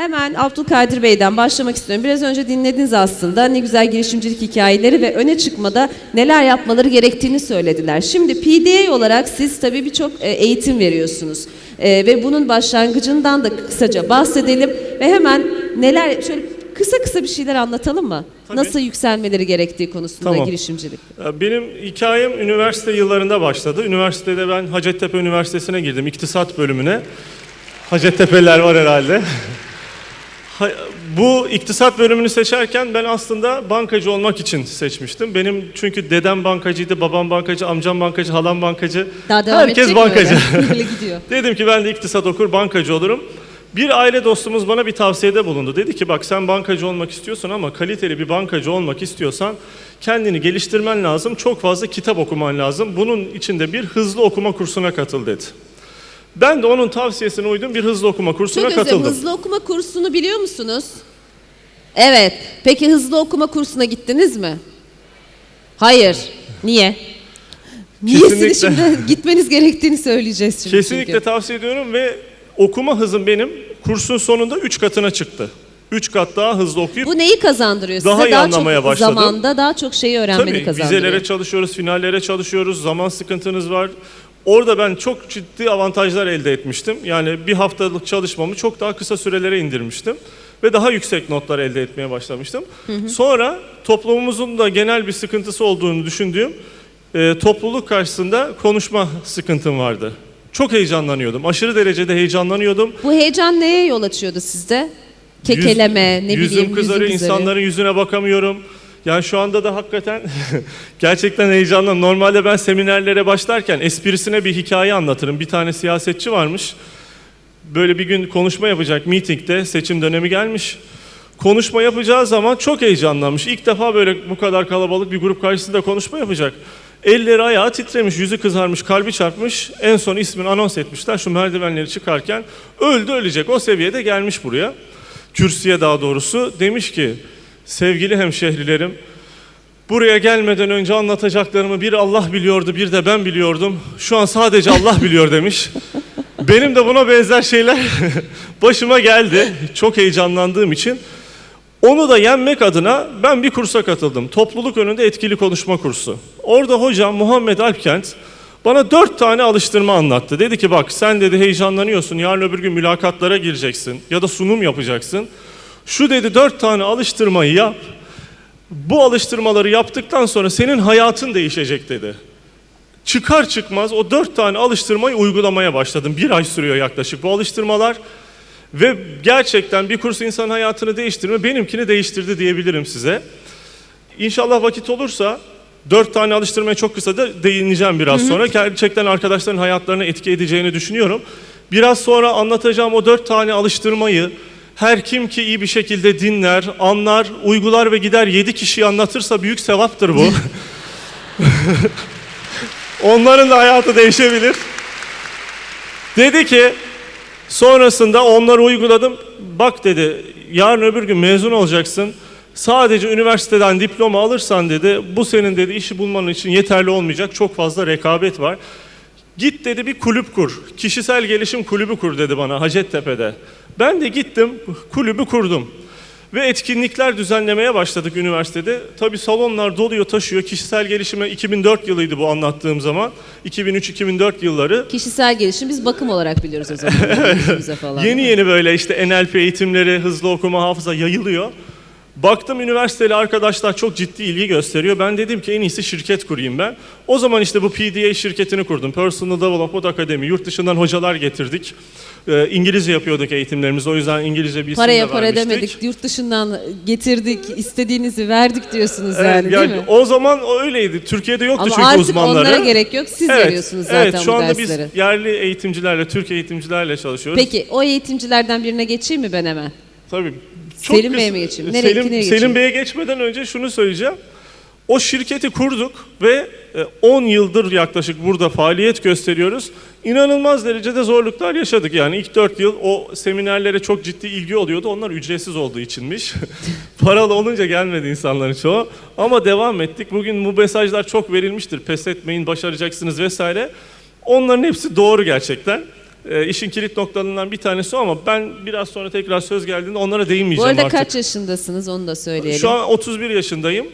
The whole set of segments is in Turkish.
Hemen Abdülkadir Bey'den başlamak istiyorum. Biraz önce dinlediniz aslında ne güzel girişimcilik hikayeleri ve öne çıkmada neler yapmaları gerektiğini söylediler. Şimdi PDA olarak siz tabii birçok e, eğitim veriyorsunuz. E, ve bunun başlangıcından da kısaca bahsedelim ve hemen neler şöyle kısa kısa bir şeyler anlatalım mı? Tabii. Nasıl yükselmeleri gerektiği konusunda Tamam. girişimcilik. Benim hikayem üniversite yıllarında başladı. Üniversitede ben Hacettepe Üniversitesi'ne girdim, iktisat bölümüne. Hacettepe'ler var herhalde. Bu iktisat bölümünü seçerken ben aslında bankacı olmak için seçmiştim. Benim çünkü dedem bankacıydı, babam bankacı, amcam bankacı, halam bankacı. Daha devam Herkes bankacı. öyle? Böyle gidiyor. Dedim ki ben de iktisat okur, bankacı olurum. Bir aile dostumuz bana bir tavsiyede bulundu. Dedi ki bak sen bankacı olmak istiyorsun ama kaliteli bir bankacı olmak istiyorsan kendini geliştirmen lazım. Çok fazla kitap okuman lazım. Bunun içinde bir hızlı okuma kursuna katıl dedi. Ben de onun tavsiyesine uydum bir hızlı okuma kursuna Çok özür katıldım. Hızlı okuma kursunu biliyor musunuz? Evet. Peki hızlı okuma kursuna gittiniz mi? Hayır. Niye? Niyesini şimdi gitmeniz gerektiğini söyleyeceğiz şimdi. Kesinlikle çünkü. tavsiye ediyorum ve okuma hızım benim kursun sonunda 3 katına çıktı. 3 kat daha hızlı okuyup Bu neyi kazandırıyor Daha size? iyi daha anlamaya çok başladım. zamanda daha çok şeyi öğrenmeni Tabii kazandırıyor. vizelere çalışıyoruz, finallere çalışıyoruz, zaman sıkıntınız var. Orada ben çok ciddi avantajlar elde etmiştim. Yani bir haftalık çalışmamı çok daha kısa sürelere indirmiştim. Ve daha yüksek notlar elde etmeye başlamıştım. Sonra toplumumuzun da genel bir sıkıntısı olduğunu düşündüğüm e, topluluk karşısında konuşma sıkıntım vardı. Çok heyecanlanıyordum. Aşırı derecede heyecanlanıyordum. Bu heyecan neye yol açıyordu sizde? Kekeleme, Yüz- ne yüzüm bileyim kızarıyor, yüzüm kızarıyor. insanların yüzüne bakamıyorum. Yani şu anda da hakikaten gerçekten heyecanlı. Normalde ben seminerlere başlarken esprisine bir hikaye anlatırım. Bir tane siyasetçi varmış. Böyle bir gün konuşma yapacak meetingde seçim dönemi gelmiş. Konuşma yapacağı zaman çok heyecanlanmış. İlk defa böyle bu kadar kalabalık bir grup karşısında konuşma yapacak. Elleri ayağı titremiş, yüzü kızarmış, kalbi çarpmış. En son ismini anons etmişler şu merdivenleri çıkarken. Öldü ölecek o seviyede gelmiş buraya. Kürsüye daha doğrusu. Demiş ki sevgili hemşehrilerim buraya gelmeden önce anlatacaklarımı bir Allah biliyordu bir de ben biliyordum. Şu an sadece Allah biliyor demiş. Benim de buna benzer şeyler başıma geldi. Çok heyecanlandığım için. Onu da yenmek adına ben bir kursa katıldım. Topluluk önünde etkili konuşma kursu. Orada hocam Muhammed Alpkent bana dört tane alıştırma anlattı. Dedi ki bak sen dedi heyecanlanıyorsun. Yarın öbür gün mülakatlara gireceksin ya da sunum yapacaksın. Şu dedi dört tane alıştırmayı yap. Bu alıştırmaları yaptıktan sonra senin hayatın değişecek dedi. Çıkar çıkmaz o dört tane alıştırmayı uygulamaya başladım. Bir ay sürüyor yaklaşık bu alıştırmalar. Ve gerçekten bir kurs insanın hayatını değiştirme benimkini değiştirdi diyebilirim size. İnşallah vakit olursa dört tane alıştırmaya çok kısa da değineceğim biraz sonra. Gerçekten arkadaşların hayatlarına etki edeceğini düşünüyorum. Biraz sonra anlatacağım o dört tane alıştırmayı her kim ki iyi bir şekilde dinler, anlar, uygular ve gider yedi kişiyi anlatırsa büyük sevaptır bu. Onların da hayatı değişebilir. Dedi ki sonrasında onları uyguladım. Bak dedi yarın öbür gün mezun olacaksın. Sadece üniversiteden diploma alırsan dedi bu senin dedi işi bulman için yeterli olmayacak. Çok fazla rekabet var. Git dedi bir kulüp kur. Kişisel gelişim kulübü kur dedi bana Hacettepe'de. Ben de gittim kulübü kurdum. Ve etkinlikler düzenlemeye başladık üniversitede. Tabii salonlar doluyor taşıyor. Kişisel gelişime 2004 yılıydı bu anlattığım zaman. 2003-2004 yılları. Kişisel gelişim biz bakım olarak biliyoruz o zaman. Falan. Yeni yeni böyle işte NLP eğitimleri, hızlı okuma, hafıza yayılıyor. Baktım üniversiteli arkadaşlar çok ciddi ilgi gösteriyor. Ben dedim ki en iyisi şirket kurayım ben. O zaman işte bu PDA şirketini kurdum. Personal Development Academy. Yurt dışından hocalar getirdik. Ee, İngilizce yapıyorduk eğitimlerimizi. O yüzden İngilizce bir Paraya para vermiştik. demedik. Yurt dışından getirdik, istediğinizi verdik diyorsunuz Evet, yani, yani değil mi? o zaman öyleydi. Türkiye'de yoktu Ama çünkü artık uzmanları. onlara gerek yok. Siz veriyorsunuz zaten evet, şu anda dersleri. biz yerli eğitimcilerle, Türk eğitimcilerle çalışıyoruz. Peki o eğitimcilerden birine geçeyim mi ben hemen? Tabii. Selim Bey'e mi geçeyim? Nereye- Selim, nereye Selim? Bey'e geçmeden önce şunu söyleyeceğim. O şirketi kurduk ve e, 10 yıldır yaklaşık burada faaliyet gösteriyoruz. İnanılmaz derecede zorluklar yaşadık. Yani ilk 4 yıl o seminerlere çok ciddi ilgi oluyordu. Onlar ücretsiz olduğu içinmiş. Paralı olunca gelmedi insanların çoğu. Ama devam ettik. Bugün bu mesajlar çok verilmiştir. Pes etmeyin, başaracaksınız vesaire. Onların hepsi doğru gerçekten. E, işin kilit noktalarından bir tanesi ama ben biraz sonra tekrar söz geldiğinde onlara Bu değinmeyeceğim arada artık. kaç yaşındasınız onu da söyleyelim. Şu an 31 yaşındayım.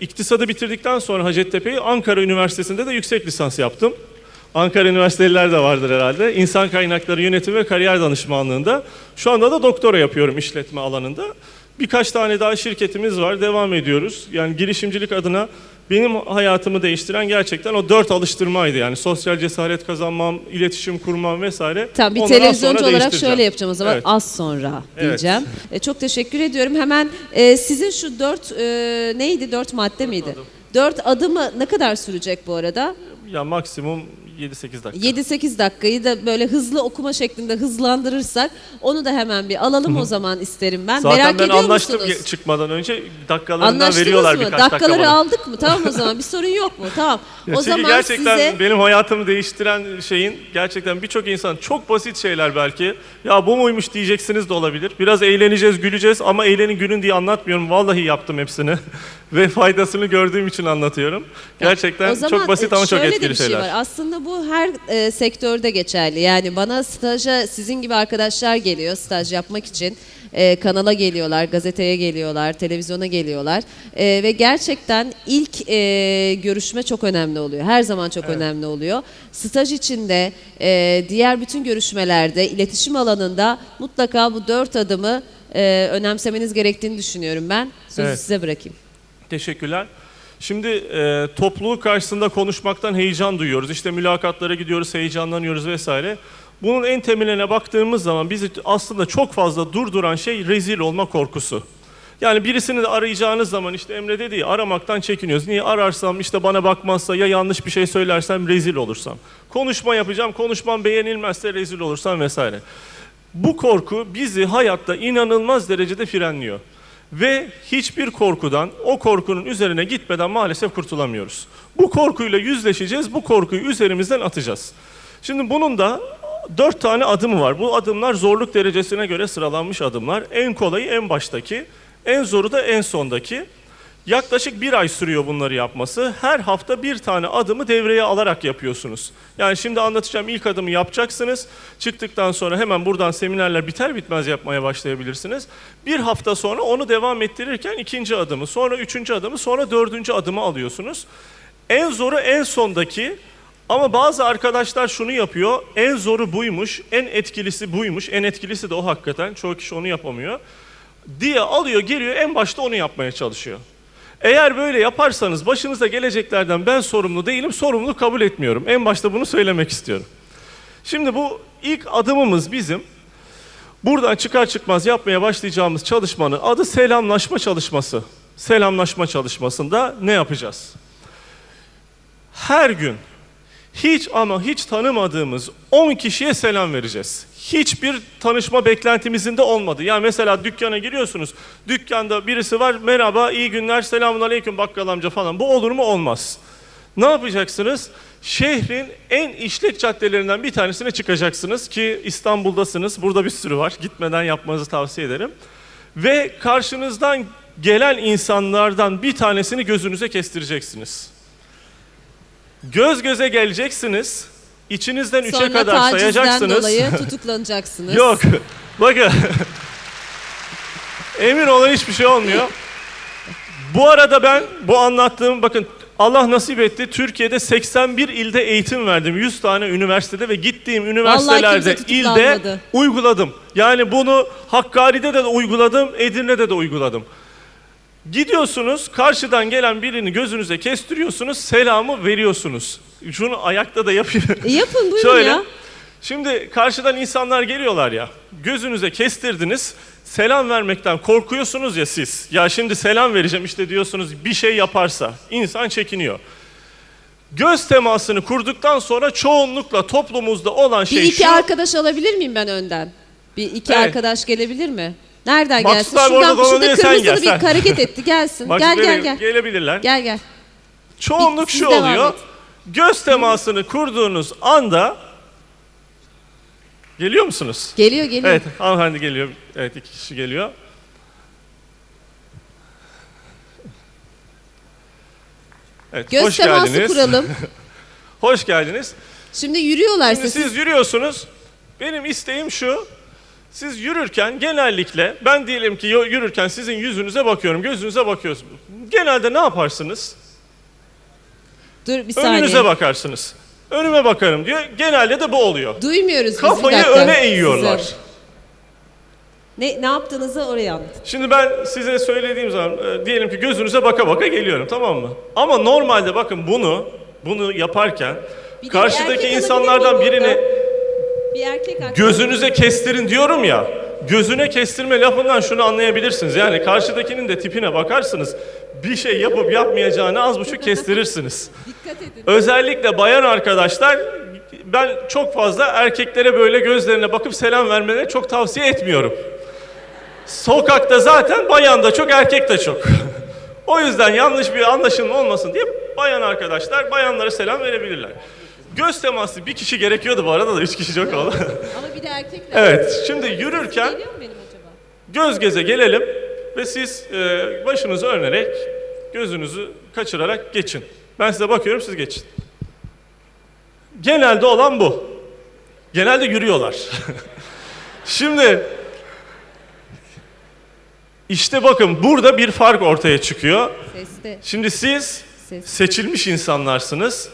İktisadı bitirdikten sonra Hacettepe'yi Ankara Üniversitesi'nde de yüksek lisans yaptım. Ankara Üniversiteliler de vardır herhalde. İnsan Kaynakları Yönetimi ve Kariyer Danışmanlığında. Şu anda da doktora yapıyorum işletme alanında. Birkaç tane daha şirketimiz var. Devam ediyoruz. Yani girişimcilik adına benim hayatımı değiştiren gerçekten o dört alıştırmaydı. Yani sosyal cesaret kazanmam, iletişim kurmam vesaire. Tamam bir televizyoncu olarak şöyle yapacağım o zaman Evet. az sonra Evet. diyeceğim. E, çok teşekkür ediyorum. Hemen e, sizin şu dört e, neydi dört madde miydi? Dört adımı ne kadar sürecek bu arada? Ya maksimum 7-8 dakika. 7-8 dakikayı da böyle hızlı okuma şeklinde hızlandırırsak onu da hemen bir alalım o zaman isterim ben. Zaten Merak ben ediyor anlaştım musunuz? ge- çıkmadan önce dakikalarından Anlaştınız veriyorlar mı? birkaç dakika Dakikaları bana. aldık mı? Tamam o zaman bir sorun yok mu? Tamam. Ya o Çünkü zaman gerçekten size benim hayatımı değiştiren şeyin gerçekten birçok insan çok basit şeyler belki. Ya bu muymuş diyeceksiniz de olabilir. Biraz eğleneceğiz, güleceğiz ama eğlenin gülün diye anlatmıyorum. Vallahi yaptım hepsini ve faydasını gördüğüm için anlatıyorum. Gerçekten O zaman, çok basit ama çok şöyle de etkili bir şey şeyler. var. Aslında bu her e, sektörde geçerli. Yani bana staja sizin gibi arkadaşlar geliyor staj yapmak için. E, kanala geliyorlar, gazeteye geliyorlar, televizyona geliyorlar. E, ve gerçekten ilk e, görüşme çok önemli oluyor. Her zaman çok önemli oluyor. Staj içinde, e, diğer bütün görüşmelerde, iletişim alanında mutlaka bu dört adımı e, önemsemeniz gerektiğini düşünüyorum ben. Sözü Evet. size bırakayım. Teşekkürler. Şimdi e, topluluk karşısında konuşmaktan heyecan duyuyoruz. İşte mülakatlara gidiyoruz, heyecanlanıyoruz vesaire. Bunun en temeline baktığımız zaman bizi aslında çok fazla durduran şey rezil olma korkusu. Yani birisini de arayacağınız zaman işte Emre dedi ya aramaktan çekiniyoruz. Niye ararsam işte bana bakmazsa ya yanlış bir şey söylersem rezil olursam. Konuşma yapacağım, konuşmam beğenilmezse rezil olursam vesaire. Bu korku bizi hayatta inanılmaz derecede frenliyor. Ve hiçbir korkudan, o korkunun üzerine gitmeden maalesef kurtulamıyoruz. Bu korkuyla yüzleşeceğiz, bu korkuyu üzerimizden atacağız. Şimdi bunun da dört tane adımı var. Bu adımlar zorluk derecesine göre sıralanmış adımlar. En kolayı en baştaki, en zoru da en sondaki. Yaklaşık bir ay sürüyor bunları yapması. Her hafta bir tane adımı devreye alarak yapıyorsunuz. Yani şimdi anlatacağım ilk adımı yapacaksınız. Çıktıktan sonra hemen buradan seminerler biter bitmez yapmaya başlayabilirsiniz. Bir hafta sonra onu devam ettirirken ikinci adımı, sonra üçüncü adımı, sonra dördüncü adımı alıyorsunuz. En zoru en sondaki ama bazı arkadaşlar şunu yapıyor. En zoru buymuş, en etkilisi buymuş. En etkilisi de o hakikaten. Çoğu kişi onu yapamıyor. Diye alıyor, geliyor en başta onu yapmaya çalışıyor. Eğer böyle yaparsanız başınıza geleceklerden ben sorumlu değilim, sorumluluk kabul etmiyorum. En başta bunu söylemek istiyorum. Şimdi bu ilk adımımız bizim. Buradan çıkar çıkmaz yapmaya başlayacağımız çalışmanın adı selamlaşma çalışması. Selamlaşma çalışmasında ne yapacağız? Her gün hiç ama hiç tanımadığımız 10 kişiye selam vereceğiz. Hiçbir tanışma beklentimizin de olmadı. Yani mesela dükkana giriyorsunuz. Dükkanda birisi var. Merhaba, iyi günler, selamun aleyküm bakkal amca falan. Bu olur mu? Olmaz. Ne yapacaksınız? Şehrin en işlek caddelerinden bir tanesine çıkacaksınız ki İstanbul'dasınız. Burada bir sürü var. Gitmeden yapmanızı tavsiye ederim. Ve karşınızdan gelen insanlardan bir tanesini gözünüze kestireceksiniz. Göz göze geleceksiniz. İçinizden üçe Sonra kadar tacizden sayacaksınız. dolayı tutuklanacaksınız. Yok. Bakın. Emin olun hiçbir şey olmuyor. Bu arada ben bu anlattığım bakın Allah nasip etti. Türkiye'de 81 ilde eğitim verdim. 100 tane üniversitede ve gittiğim üniversitelerde ilde uyguladım. Yani bunu Hakkari'de de uyguladım, Edirne'de de uyguladım. Gidiyorsunuz, karşıdan gelen birini gözünüze kestiriyorsunuz, selamı veriyorsunuz. Şunu ayakta da yapıyor. E yapın buyurun Şöyle. ya. Şimdi karşıdan insanlar geliyorlar ya. Gözünüze kestirdiniz. Selam vermekten korkuyorsunuz ya siz. Ya şimdi selam vereceğim işte diyorsunuz bir şey yaparsa. insan çekiniyor. Göz temasını kurduktan sonra çoğunlukla toplumumuzda olan Bir şey iki şu. arkadaş alabilir miyim ben önden? Bir iki Evet. arkadaş gelebilir mi? Nereden Maksut gelsin? abi Şuradan orada şurada dolanıyor, sen kırmızılı gel, bir sen. hareket etti. Gelsin. Bak gel gel gel. Gelebilirler. Gel gel. Çoğunluk Siz şu devam oluyor. et. Göz temasını kurduğunuz anda Geliyor musunuz? Geliyor geliyor. Evet, hanımefendi geliyor. Evet, iki kişi geliyor. Evet, Göz hoş teması geldiniz. kuralım. Hoş geldiniz. Şimdi yürüyorlar Şimdi siz. siz yürüyorsunuz. Benim isteğim şu. Siz yürürken genellikle ben diyelim ki yürürken sizin yüzünüze bakıyorum, gözünüze bakıyorsunuz. Genelde ne yaparsınız? Dur bir saniye. Önünüze bakarsınız. Önüme bakarım diyor. Genelde de bu oluyor. Duymuyoruz biz, bir Kafayı dakika. öne eğiyorlar. Ne, ne yaptığınızı oraya anlat. Şimdi ben size söylediğim zaman e, diyelim ki gözünüze baka baka geliyorum tamam mı? Ama normalde bakın bunu bunu yaparken Bir de karşıdaki erkek insanlardan alabilir miyim birini? Bir erkek arkadaş- gözünüze kestirin diyorum ya. Gözüne kestirme lafından şunu anlayabilirsiniz. Yani karşıdakinin de tipine bakarsınız. Bir şey yapıp yapmayacağını az buçuk kestirirsiniz. Dikkat edin. Özellikle bayan arkadaşlar ben çok fazla erkeklere böyle gözlerine bakıp selam vermeleri çok tavsiye etmiyorum. Sokakta zaten bayan da çok erkek de çok. o yüzden yanlış bir anlaşılma olmasın diye bayan arkadaşlar bayanlara selam verebilirler. Göz teması bir kişi gerekiyordu bu arada da üç kişi çok oldu. Ama bir de erkekler. evet şimdi yürürken Geliyor mu benim acaba? göz göze gelelim ve siz e, başınızı örnerek gözünüzü kaçırarak geçin. Ben size bakıyorum siz geçin. Genelde olan bu. Genelde yürüyorlar. Şimdi işte bakın burada bir fark ortaya çıkıyor. Seste. Şimdi siz Ses. seçilmiş insanlarsınız.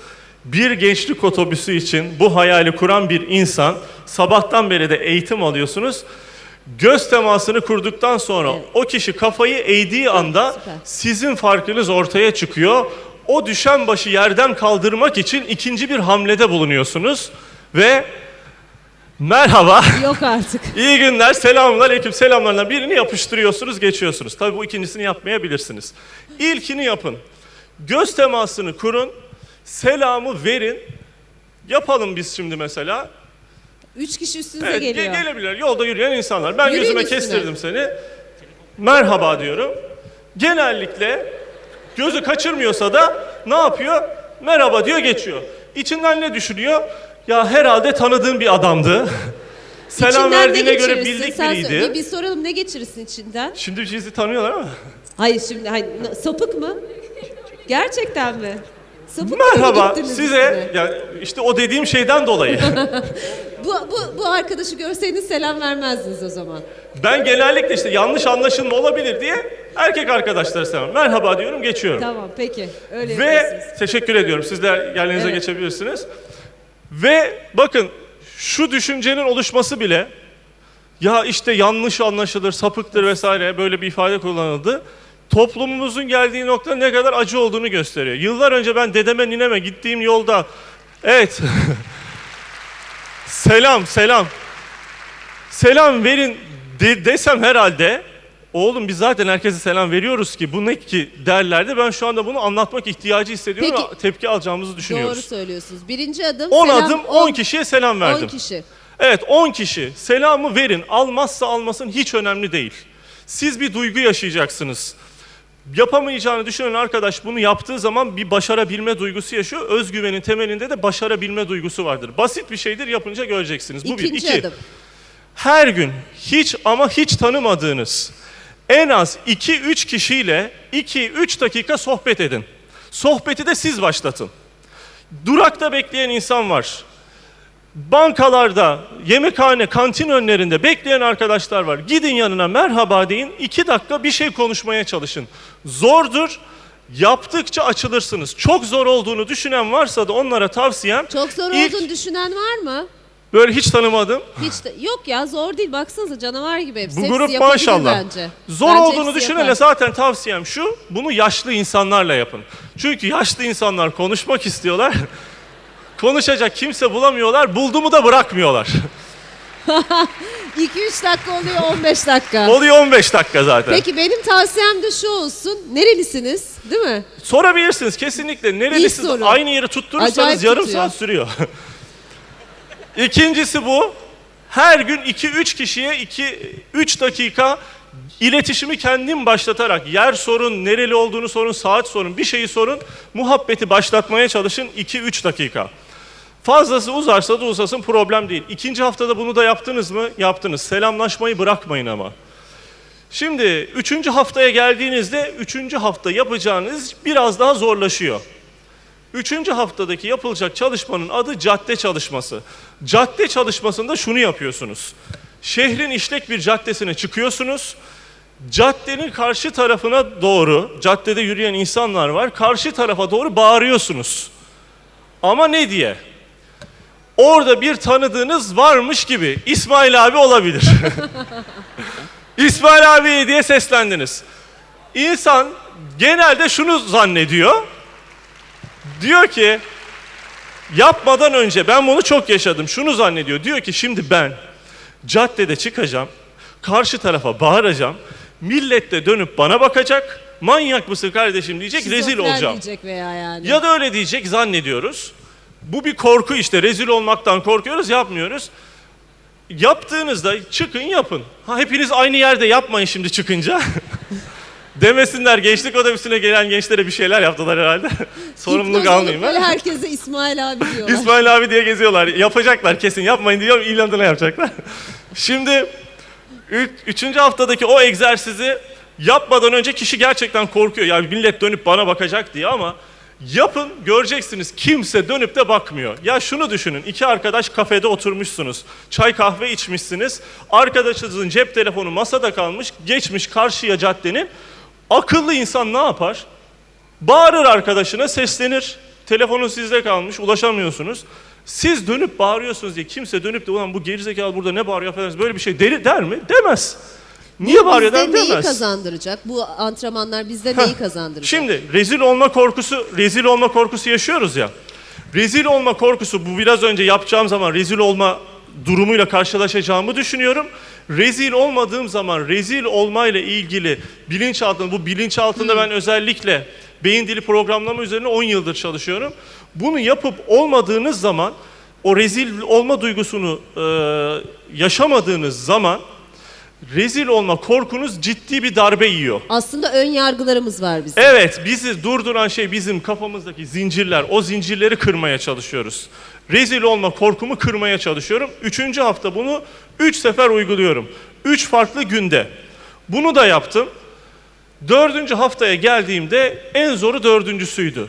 Bir gençlik otobüsü için bu hayali kuran bir insan sabahtan beri de eğitim alıyorsunuz. Göz temasını kurduktan sonra Evet. o kişi kafayı eğdiği anda Süper. sizin farkınız ortaya çıkıyor. O düşen başı yerden kaldırmak için ikinci bir hamlede bulunuyorsunuz ve merhaba Yok artık. İyi günler, selamlar, aleyküm selamlarla birini yapıştırıyorsunuz, geçiyorsunuz. Tabii bu ikincisini yapmayabilirsiniz. İlkini yapın. Göz temasını kurun, selamı verin. Yapalım biz şimdi mesela. Üç kişi üstünüze Evet, ge- geliyor. gelebilir, yolda yürüyen insanlar. Ben Yürüyün gözüme üstüne. kestirdim seni. Merhaba diyorum. Genellikle gözü kaçırmıyorsa da ne yapıyor? Merhaba diyor, geçiyor. İçinden ne düşünüyor? Ya herhalde tanıdığım bir adamdı. Selam İçinden ne verdiğine göre bildik Sen biriydi. söyle, Bir, soralım ne geçirirsin içinden? Şimdi sizi tanıyorlar ama. Hayır şimdi hayır, sapık mı? Gerçekten mi? Sapık Merhaba gittiniz size üstüne? yani işte o dediğim şeyden dolayı. Bu, bu, bu arkadaşı görseydiniz selam vermezdiniz o zaman. ben genellikle işte yanlış anlaşılma olabilir diye erkek arkadaşlara selam. Merhaba diyorum geçiyorum. Tamam peki öyle Ve yapıyorsunuz. teşekkür ediyorum. Sizler yerlerinize Evet. geçebilirsiniz. Ve bakın şu düşüncenin oluşması bile ya işte yanlış anlaşılır, sapıktır vesaire böyle bir ifade kullanıldı. Toplumumuzun geldiği nokta ne kadar acı olduğunu gösteriyor. Yıllar önce ben dedeme nineme gittiğim yolda evet selam selam selam verin de- desem herhalde oğlum biz zaten herkese selam veriyoruz ki bu ne ki derlerdi. Ben şu anda bunu anlatmak ihtiyacı hissediyorum Peki. ve tepki alacağımızı düşünüyoruz. Doğru söylüyorsunuz. Birinci adım 10 selam, adım 10 kişiye selam verdim. 10 kişi. Evet 10 kişi selamı verin. Almazsa almasın hiç önemli değil. Siz bir duygu yaşayacaksınız. Yapamayacağını düşünen arkadaş bunu yaptığı zaman bir başarabilme duygusu yaşıyor. Özgüvenin temelinde de başarabilme duygusu vardır. Basit bir şeydir yapınca göreceksiniz. Bu bir. İkinci İki, adım. her gün hiç ama hiç tanımadığınız en az 2-3 kişiyle 2-3 dakika sohbet edin. Sohbeti de siz başlatın. Durakta bekleyen insan var. Bankalarda, yemekhane, kantin önlerinde bekleyen arkadaşlar var. Gidin yanına merhaba deyin. iki dakika bir şey konuşmaya çalışın. Zordur. Yaptıkça açılırsınız. Çok zor olduğunu düşünen varsa da onlara tavsiyem Çok zor ilk olduğunu düşünen var mı? böyle hiç tanımadım. Hiç de, yok ya zor değil baksanıza canavar gibi hepsi. Bu Hepsi grup maşallah. Bence. Zor Bence olduğunu düşünene zaten tavsiyem şu. Bunu yaşlı insanlarla yapın. Çünkü yaşlı insanlar konuşmak istiyorlar. Konuşacak kimse bulamıyorlar. Buldu mu da bırakmıyorlar. 2-3 dakika oluyor 15 dakika. Oluyor 15 dakika zaten. Peki benim tavsiyem de şu olsun. Nerelisiniz? Değil mi? Sorabilirsiniz kesinlikle. Nerelisiniz? soru. Aynı yeri tutturursanız Acayip yarım tutuyor. saat sürüyor. İkincisi bu. Her gün 2-3 kişiye 2-3 dakika iletişimi kendim başlatarak yer sorun, nereli olduğunu sorun, saat sorun, bir şeyi sorun, muhabbeti başlatmaya çalışın 2-3 dakika. Fazlası uzarsa da uzasın problem değil. İkinci haftada bunu da yaptınız mı? Yaptınız. Selamlaşmayı bırakmayın ama. Şimdi üçüncü haftaya geldiğinizde üçüncü hafta yapacağınız biraz daha zorlaşıyor. Üçüncü haftadaki yapılacak çalışmanın adı cadde çalışması. Cadde çalışmasında şunu yapıyorsunuz. Şehrin işlek bir caddesine çıkıyorsunuz. Caddenin karşı tarafına doğru, caddede yürüyen insanlar var. Karşı tarafa doğru bağırıyorsunuz. Ama ne diye? Orada bir tanıdığınız varmış gibi İsmail abi olabilir. İsmail abi diye seslendiniz. İnsan genelde şunu zannediyor. Diyor ki yapmadan önce ben bunu çok yaşadım. Şunu zannediyor. Diyor ki şimdi ben caddede çıkacağım. Karşı tarafa bağıracağım. Millet de dönüp bana bakacak. Manyak mısın kardeşim diyecek. rezil Şizofren olacağım. diyecek veya yani. Ya da öyle diyecek zannediyoruz. Bu bir korku işte. Rezil olmaktan korkuyoruz, yapmıyoruz. Yaptığınızda çıkın yapın. Ha hepiniz aynı yerde yapmayın şimdi çıkınca. Demesinler gençlik otobüsüne gelen gençlere bir şeyler yaptılar herhalde. Sorumluluk Hipnoz olup almayayım Böyle ben. herkese İsmail abi diyorlar. İsmail abi diye geziyorlar. Yapacaklar kesin. Yapmayın diyor ilanına yapacaklar. Şimdi üç, üçüncü haftadaki o egzersizi yapmadan önce kişi gerçekten korkuyor. Yani millet dönüp bana bakacak diye ama yapın göreceksiniz kimse dönüp de bakmıyor. Ya şunu düşünün iki arkadaş kafede oturmuşsunuz. Çay kahve içmişsiniz. Arkadaşınızın cep telefonu masada kalmış. Geçmiş karşıya caddenin. Akıllı insan ne yapar? Bağırır arkadaşına, seslenir. Telefonu sizde kalmış, ulaşamıyorsunuz. Siz dönüp bağırıyorsunuz diye kimse dönüp de ulan bu gerizekalı burada ne bağırıyor affedersiniz böyle bir şey deri, der mi? Demez. Niye bağırıyor der Bizde neyi demez. kazandıracak? Bu antrenmanlar bizde neyi kazandıracak? Şimdi rezil olma korkusu, rezil olma korkusu yaşıyoruz ya. Rezil olma korkusu bu biraz önce yapacağım zaman rezil olma durumuyla karşılaşacağımı düşünüyorum. Rezil olmadığım zaman rezil olmayla ilgili bilinçaltında bu bilinçaltında ben özellikle beyin dili programlama üzerine 10 yıldır çalışıyorum. Bunu yapıp olmadığınız zaman o rezil olma duygusunu e, yaşamadığınız zaman rezil olma korkunuz ciddi bir darbe yiyor. Aslında ön yargılarımız var bizim. Evet, bizi durduran şey bizim kafamızdaki zincirler. O zincirleri kırmaya çalışıyoruz. Rezil olma korkumu kırmaya çalışıyorum. Üçüncü hafta bunu üç sefer uyguluyorum. Üç farklı günde. Bunu da yaptım. Dördüncü haftaya geldiğimde en zoru dördüncüsüydü.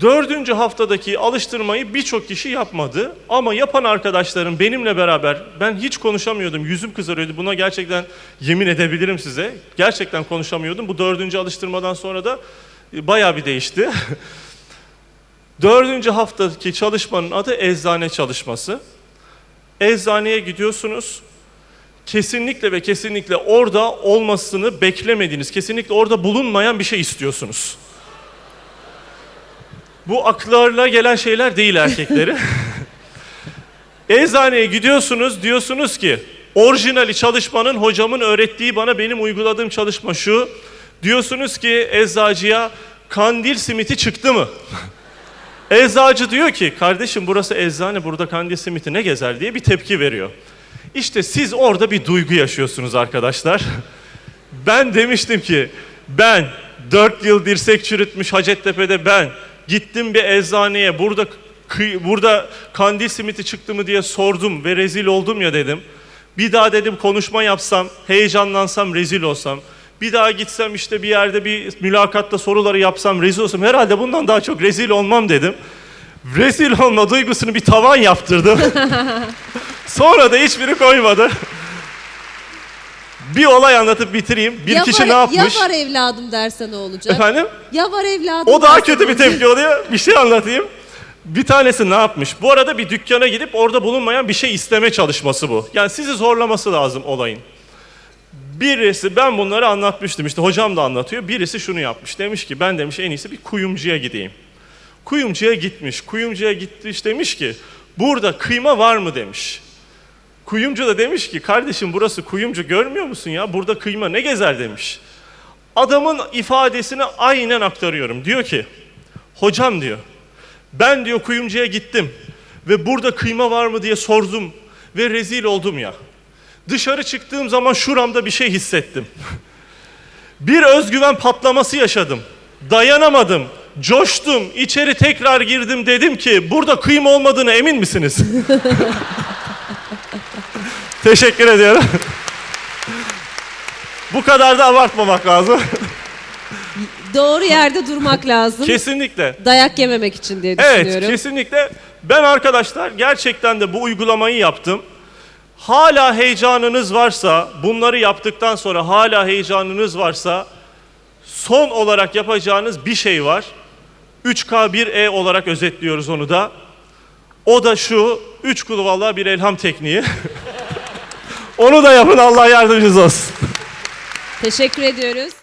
Dördüncü haftadaki alıştırmayı birçok kişi yapmadı. Ama yapan arkadaşlarım benimle beraber, ben hiç konuşamıyordum, yüzüm kızarıyordu. Buna gerçekten yemin edebilirim size. Gerçekten konuşamıyordum. Bu dördüncü alıştırmadan sonra da e, bayağı bir değişti. Dördüncü haftadaki çalışmanın adı eczane çalışması. Eczaneye gidiyorsunuz. Kesinlikle ve kesinlikle orada olmasını beklemediğiniz, kesinlikle orada bulunmayan bir şey istiyorsunuz. Bu aklarla gelen şeyler değil erkekleri. Eczaneye gidiyorsunuz diyorsunuz ki orijinali çalışmanın hocamın öğrettiği bana benim uyguladığım çalışma şu. Diyorsunuz ki eczacıya kandil simiti çıktı mı? Eczacı diyor ki kardeşim burası eczane burada kandil simiti ne gezer diye bir tepki veriyor. İşte siz orada bir duygu yaşıyorsunuz arkadaşlar. Ben demiştim ki ben 4 yıl dirsek çürütmüş Hacettepe'de ben gittim bir eczaneye burada burada kandil simiti çıktı mı diye sordum ve rezil oldum ya dedim. Bir daha dedim konuşma yapsam, heyecanlansam, rezil olsam. Bir daha gitsem işte bir yerde bir mülakatta soruları yapsam, rezil olsam. Herhalde bundan daha çok rezil olmam dedim. Rezil olma duygusunu bir tavan yaptırdım. Sonra da hiçbiri koymadı. Bir olay anlatıp bitireyim. Bir ya kişi var, ne yapmış? Ya var evladım derse ne olacak? Efendim? Ya var evladım O daha kötü bir tepki oluyor. Bir şey anlatayım. Bir tanesi ne yapmış? Bu arada bir dükkana gidip orada bulunmayan bir şey isteme çalışması bu. Yani sizi zorlaması lazım olayın. Birisi ben bunları anlatmıştım işte hocam da anlatıyor. Birisi şunu yapmış. Demiş ki ben demiş en iyisi bir kuyumcuya gideyim. Kuyumcuya gitmiş. Kuyumcuya gitmiş demiş ki burada kıyma var mı demiş. Kuyumcu da demiş ki kardeşim burası kuyumcu görmüyor musun ya? Burada kıyma ne gezer demiş. Adamın ifadesini aynen aktarıyorum. Diyor ki hocam diyor ben diyor kuyumcuya gittim ve burada kıyma var mı diye sordum ve rezil oldum ya. Dışarı çıktığım zaman şuramda bir şey hissettim. Bir özgüven patlaması yaşadım. Dayanamadım. Coştum. içeri tekrar girdim. Dedim ki burada kıyma olmadığına emin misiniz? Teşekkür ediyorum. Bu kadar da abartmamak lazım. Doğru yerde durmak lazım. Kesinlikle. Dayak yememek için diye Evet, düşünüyorum. kesinlikle. Ben arkadaşlar gerçekten de bu uygulamayı yaptım. Hala heyecanınız varsa, bunları yaptıktan sonra hala heyecanınız varsa son olarak yapacağınız bir şey var. 3K1E olarak özetliyoruz onu da. O da şu, 3 kulu vallahi bir elham tekniği. onu da yapın Allah yardımcınız olsun. Teşekkür ediyoruz.